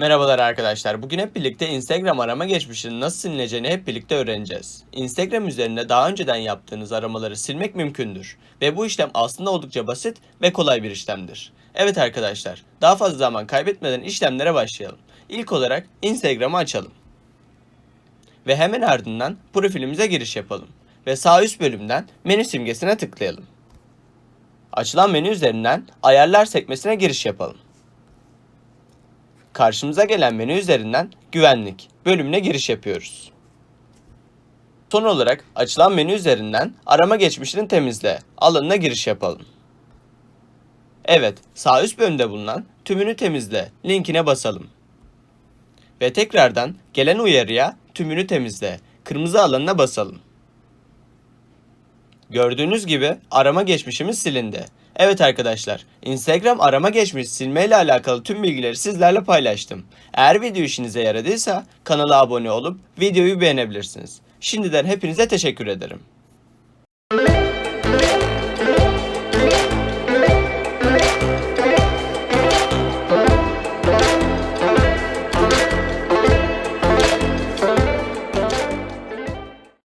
Merhabalar arkadaşlar. Bugün hep birlikte Instagram arama geçmişinin nasıl silineceğini hep birlikte öğreneceğiz. Instagram üzerinde daha önceden yaptığınız aramaları silmek mümkündür. Ve bu işlem aslında oldukça basit ve kolay bir işlemdir. Evet arkadaşlar, daha fazla zaman kaybetmeden işlemlere başlayalım. İlk olarak Instagram'ı açalım. Ve hemen ardından profilimize giriş yapalım. Ve sağ üst bölümden menü simgesine tıklayalım. Açılan menü üzerinden ayarlar sekmesine giriş yapalım. Karşımıza gelen menü üzerinden güvenlik bölümüne giriş yapıyoruz. Son olarak açılan menü üzerinden arama geçmişini temizle alanına giriş yapalım. Evet, sağ üst bölümde bulunan tümünü temizle linkine basalım. Ve tekrardan gelen uyarıya tümünü temizle kırmızı alanına basalım. Gördüğünüz gibi arama geçmişimiz silindi. Evet arkadaşlar, Instagram arama geçmiş silme ile alakalı tüm bilgileri sizlerle paylaştım. Eğer video işinize yaradıysa kanala abone olup videoyu beğenebilirsiniz. Şimdiden hepinize teşekkür ederim.